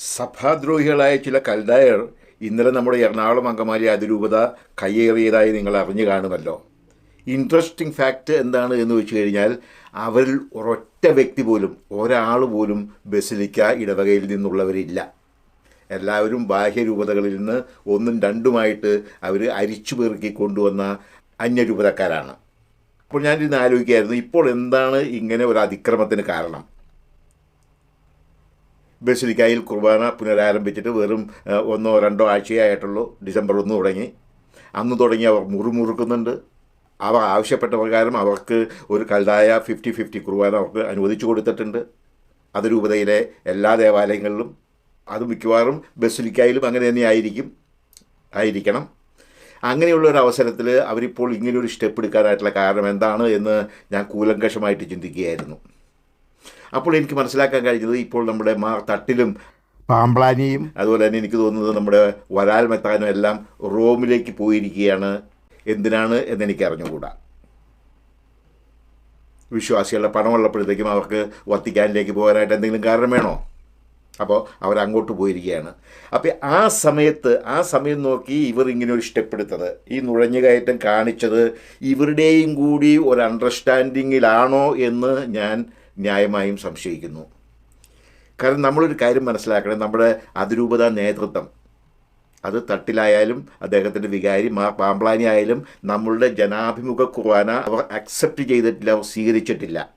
സഭാദ്രോഹികളായ ചില കൽദായർ ഇന്നലെ നമ്മുടെ എറണാകുളം അങ്കമാലി അതിരൂപത കയ്യേറിയതായി നിങ്ങൾ അറിഞ്ഞു കാണുമല്ലോ. ഇൻട്രസ്റ്റിംഗ് ഫാക്റ്റ് എന്താണ് എന്ന് വെച്ച് കഴിഞ്ഞാൽ അവരിൽ ഒരൊറ്റ വ്യക്തി പോലും ഒരാൾ പോലും ബസിലിക്ക ഇടവകയിൽ നിന്നുള്ളവരില്ല. എല്ലാവരും ബാഹ്യരൂപതകളിൽ നിന്ന് ഒന്നും രണ്ടുമായിട്ട് അവർ അരിച്ചു പെറുക്കി കൊണ്ടുവന്ന അന്യരൂപതക്കാരാണ് അപ്പോൾ ഞാനിരുന്ന് ആലോചിക്കുകയായിരുന്നു ഇപ്പോൾ എന്താണ് ഇങ്ങനെ ഒരു അതിക്രമത്തിന് കാരണം? ബസിലിക്കായിൽ കുർബാന പുനരാരംഭിച്ചിട്ട് വെറും ഒന്നോ രണ്ടോ ആഴ്ചയായിട്ടുള്ളൂ. ഡിസംബർ ഒന്ന് തുടങ്ങി. അന്ന് തുടങ്ങി അവർ മുറുമുറുക്കുന്നുണ്ട്. അവർ ആവശ്യപ്പെട്ട പ്രകാരം അവർക്ക് ഒരു കൽതായ ഫിഫ്റ്റി ഫിഫ്റ്റി കുർബാന അവർക്ക് അനുവദിച്ചു കൊടുത്തിട്ടുണ്ട്. അത് രൂപതയിലെ എല്ലാ ദേവാലയങ്ങളിലും അത് മിക്കവാറും ബസിലിക്കായിലും അങ്ങനെ തന്നെ ആയിരിക്കും ആയിരിക്കണം. അങ്ങനെയുള്ള ഒരു അവസരത്തിൽ അവരിപ്പോൾ ഇങ്ങനെയൊരു സ്റ്റെപ്പ് എടുക്കാനായിട്ടുള്ള കാരണം എന്താണ് എന്ന് ഞാൻ കൂലങ്കഷമായിട്ട് ചിന്തിക്കുകയായിരുന്നു. അപ്പോൾ എനിക്ക് മനസ്സിലാക്കാൻ കഴിഞ്ഞത് ഇപ്പോൾ നമ്മുടെ മാ തട്ടിലും പാമ്പ്ലാനിയും അതുപോലെ തന്നെ എനിക്ക് തോന്നുന്നത് നമ്മുടെ വരാൽ മെത്താനും എല്ലാം റോമിലേക്ക് പോയിരിക്കുകയാണ്. എന്തിനാണ് എന്നെനിക്ക് അറിഞ്ഞുകൂടാ. വിശ്വാസികളുടെ പണമുള്ളപ്പോഴത്തേക്കും അവർക്ക് വത്തിക്കാനിലേക്ക് പോകാനായിട്ട് എന്തെങ്കിലും കാരണം വേണോ? അപ്പോൾ അവരങ്ങോട്ട് പോയിരിക്കുകയാണ്. അപ്പോൾ ആ സമയത്ത് ആ സമയം നോക്കി ഇവർ ഇങ്ങനെ ഒരു സ്റ്റെപ്പ് എടുത്തത് ഈ നുഴഞ്ഞുകയറ്റം കാണിച്ചത് ഇവരുടെയും കൂടി ഒരു അണ്ടർസ്റ്റാൻഡിങ്ങിലാണോ എന്ന് ഞാൻ ന്യായമായും സംശയിക്കുന്നു. കാരണം നമ്മളൊരു കാര്യം മനസ്സിലാക്കണം. നമ്മുടെ അതിരൂപത നേതൃത്വം. അത് തട്ടിലായാലും അദ്ദേഹത്തിന്റെ വികാരി മാ പാമ്പ്ലാനി ആയാലും നമ്മളുടെ ജനാഭിമുഖ കുർബാന അവർ അക്സെപ്റ്റ് ചെയ്തിട്ടില്ല അവർ സ്വീകരിച്ചിട്ടില്ല.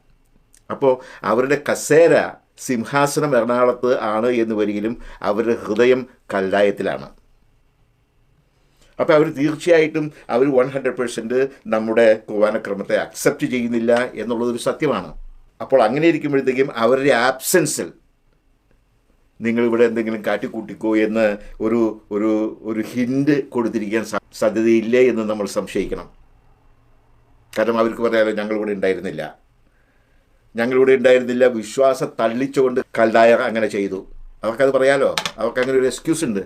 അപ്പോൾ അവരുടെ കസേര സിംഹാസനം എറണാകുളത്ത് ആണ് എന്ന് വരികിലും അവരുടെ ഹൃദയം കല്ലായത്തിലാണ്. അപ്പോൾ അവർ തീർച്ചയായിട്ടും അവർ വൺ ഹൺഡ്രഡ് പെർസെന്റ് നമ്മുടെ കുർബാനക്രമത്തെ അക്സെപ്റ്റ് ചെയ്യുന്നില്ല എന്നുള്ളതൊരു സത്യമാണ്. അപ്പോൾ അങ്ങനെ ഇരിക്കുമ്പോഴത്തേക്കും അവരുടെ ആബ്സെൻസിൽ നിങ്ങളിവിടെ എന്തെങ്കിലും കാട്ടിക്കൂട്ടിക്കോ എന്ന് ഒരു ഒരു ഒരു ഹിൻഡ് കൊടുത്തിരിക്കാൻ സാധ്യതയില്ല എന്ന് നമ്മൾ സംശയിക്കണം. കാരണം അവർക്ക് പറയാമല്ലോ ഞങ്ങളിവിടെ ഉണ്ടായിരുന്നില്ല. ഞങ്ങളിവിടെ ഉണ്ടായിരുന്നില്ല വിശ്വാസം തള്ളിച്ചുകൊണ്ട് കല്ലായ അങ്ങനെ ചെയ്തു. അവർക്കത് പറയാലോ? അവർക്ക് അങ്ങനെ ഒരു എക്സ്ക്യൂസ് ഉണ്ട്.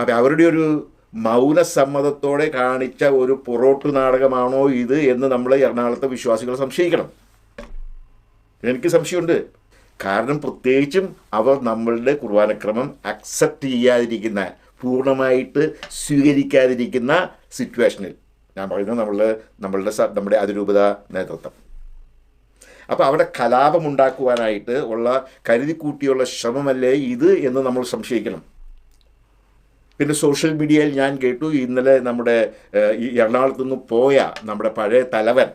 അപ്പം അവരുടെ ഒരു മൗനസമ്മതത്തോടെ കാണിച്ച ഒരു പൊറോട്ട് നാടകമാണോ ഇത് എന്ന് നമ്മൾ എറണാകുളത്തെ വിശ്വാസികൾ സംശയിക്കണം. എനിക്ക് സംശയമുണ്ട്. കാരണം പ്രത്യേകിച്ചും അവർ നമ്മളുടെ കുർബാനക്രമം അക്സെപ്റ്റ് ചെയ്യാതിരിക്കുന്ന പൂർണമായിട്ട് സ്വീകരിക്കാതിരിക്കുന്ന സിറ്റുവേഷനിൽ ഞാൻ പറയുന്നത് നമ്മൾ നമ്മളുടെ നമ്മുടെ അതിരൂപത നേതൃത്വം. അപ്പോൾ അവിടെ കലാപമുണ്ടാക്കുവാനായിട്ട് ഉള്ള കരുതിക്കൂട്ടിയുള്ള ശ്രമമല്ലേ ഇത് എന്ന് നമ്മൾ സംശയിക്കണം. പിന്നെ സോഷ്യൽ മീഡിയയിൽ ഞാൻ കേട്ടു ഇന്നലെ നമ്മുടെ ഈ എറണാകുളത്ത് നിന്ന് പോയ നമ്മുടെ പഴയ തലവൻ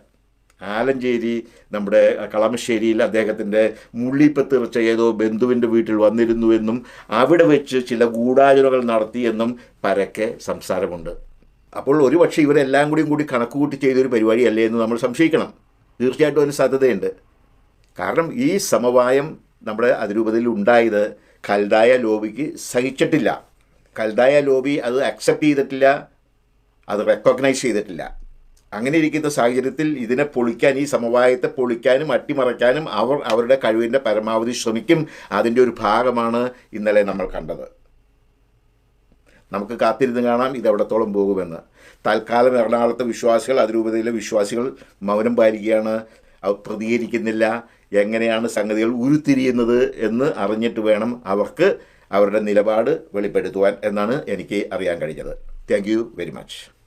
ആലഞ്ചേരി നമ്മുടെ കളമശ്ശേരിയിൽ അദ്ദേഹത്തിന്റെ മുള്ളിപ്പത്തിറച്ച ഏതോ ബന്ധുവിന്റെ വീട്ടിൽ വന്നിരുന്നുവെന്നും അവിടെ വെച്ച് ചില ഗൂഢാചരണകൾ നടത്തിയെന്നും പരക്കെ സംസാരമുണ്ട്. അപ്പോൾ ഒരുപക്ഷെ ഇവരെല്ലാം കൂടിയും കൂടി കണക്കുകൂട്ടി ചെയ്തൊരു പരിപാടിയല്ലേ എന്ന് നമ്മൾ സംശയിക്കണം. തീർച്ചയായിട്ടും അതിന് സാധ്യതയുണ്ട്. കാരണം ഈ സമവായം നമ്മുടെ അതിരൂപതയിൽ ഉണ്ടായത് കൽതായ ലോബിക്ക് സഹിച്ചിട്ടില്ല. കൽതായ ലോബി അത് അക്സെപ്റ്റ് ചെയ്തിട്ടില്ല അത് റെക്കഗ്നൈസ് ചെയ്തിട്ടില്ല. അങ്ങനെ ഇരിക്കുന്ന സാഹചര്യത്തിൽ ഇതിനെ പൊളിക്കാൻ ഈ സമവായത്തെ പൊളിക്കാനും അട്ടിമറയ്ക്കാനും അവർ അവരുടെ കഴിവിന്റെ പരമാവധി ശ്രമിക്കും. അതിന്റെ ഒരു ഭാഗമാണ് ഇന്നലെ നമ്മൾ കണ്ടത്. നമുക്ക് കാത്തിരുന്ന് കാണാം ഇത് എവിടത്തോളം പോകുമെന്ന്. തൽക്കാലം എറണാകുളത്തെ വിശ്വാസികൾ അതിരൂപതയിലെ വിശ്വാസികൾ മൗനം പാലിക്കുകയാണ്. അവർ പ്രതികരിക്കുന്നില്ല. എങ്ങനെയാണ് സംഗതികൾ ഉരുത്തിരിയുന്നത് എന്ന് അറിഞ്ഞിട്ട് വേണം അവർക്ക് അവരുടെ നിലപാട് വെളിപ്പെടുത്തുവാൻ എന്നാണ് എനിക്ക് അറിയാൻ കഴിഞ്ഞത്. Thank very much